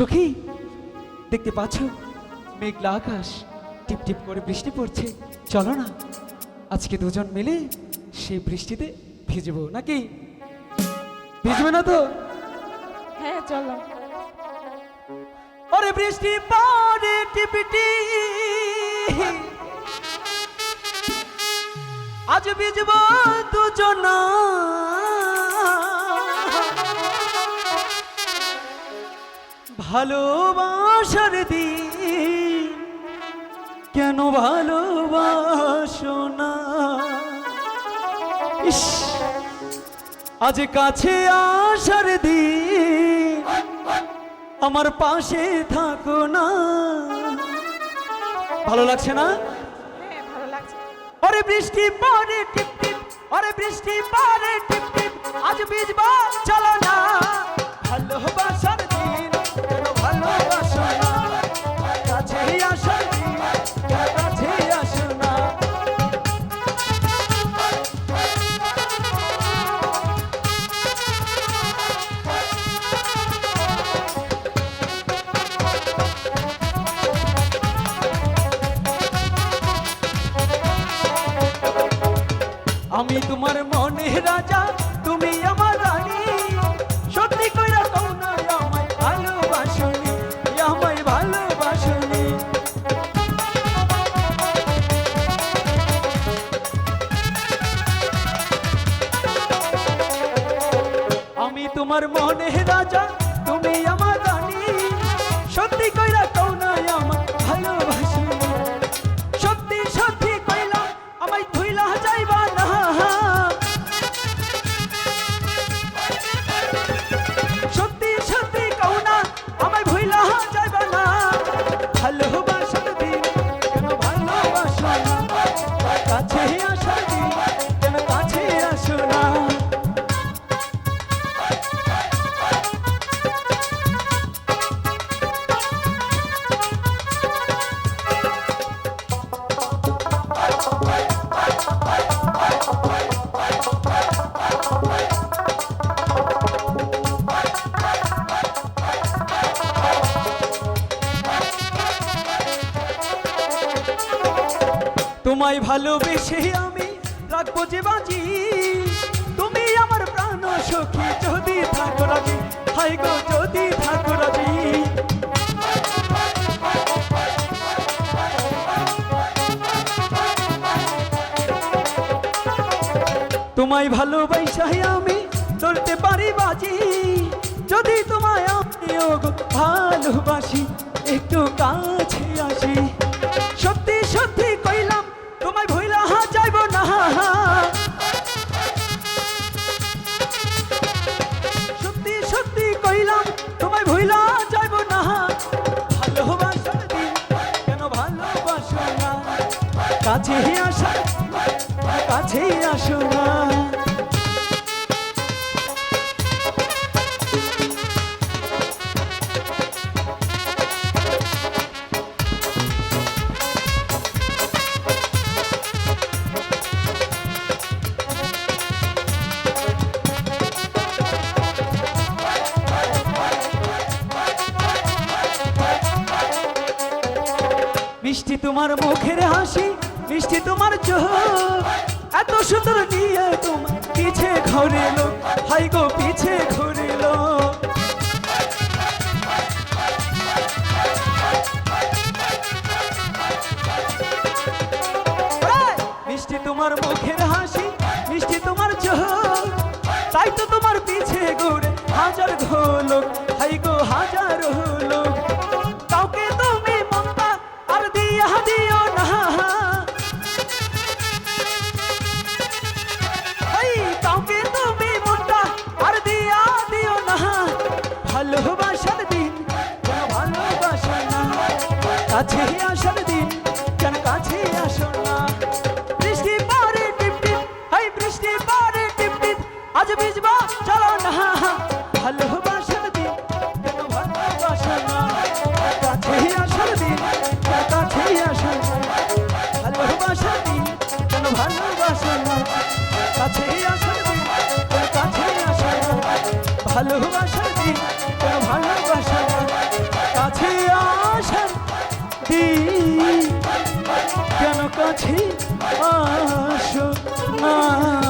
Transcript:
সখী দেখতে পাচ্ছ? মেঘলা আকাশ টিপ টিপ করে বৃষ্টি পড়ছে। চলো না আজকে দুজন মিলে সেই বৃষ্টিতে ভিজবো নাকি? ভিজবে না তো? হ্যাঁ চলো। ওরে বৃষ্টি পড়ে টিপিটি। আজ ভিজবো দুজন। ভালোবাসার দিন। কেন ভালোবাসো না ইস আজ কাছে আসার দিন। আমার পাশে থাকো না। ভালো লাগছে না? হ্যাঁ ভালো লাগছে। ওরে বৃষ্টি পড়ে টিপ টিপ। ওরে বৃষ্টি পড়ে টিপ টিপ। আজ ভিজবা চলো না। ভালোবাসার আমি তোমার মনে রাজা তুমি আমার রানী। সত্যি কইরা তোমার মনে রাজা তুমি আমার তোমায় ভালোবেসে আমি রাখব যে বাজি। তুমি আমার প্রাণ সখী, যদি থাকো রাজি। হাই গো, যদি থাকো রাজি। তোমায় ভালোবাসাই আমি চলতে পারি বাজি। যদি তোমায় আমিও ভালোবাসি, একটু কাছে আসি। মিষ্টি তোমার মুখের হাসি, মিষ্টি তোমার চোখ। এত সুন্দর নিয়ে তোমার পিছে ঘরে লো হাই গো, পিছে ঘরে লো মিষ্টি তোমার কাছে আসার দিন কেন কাছে আসো না। বৃষ্টি পরে টিপ টিপ, হাই বৃষ্টি পরে টিপ টিপ, আজ ভিজবা চলো না। ভালোবাসার দিন কেন ভালোবাসো না। কাছে আসার দিন কেন কাছে আসো না। ভালোবাসার দিন কেন ভালোবাসো না। কাছে আসার দিন কেন কাছে আসো না। ভালোবাসো কাছি কেন কাছি? আসো না।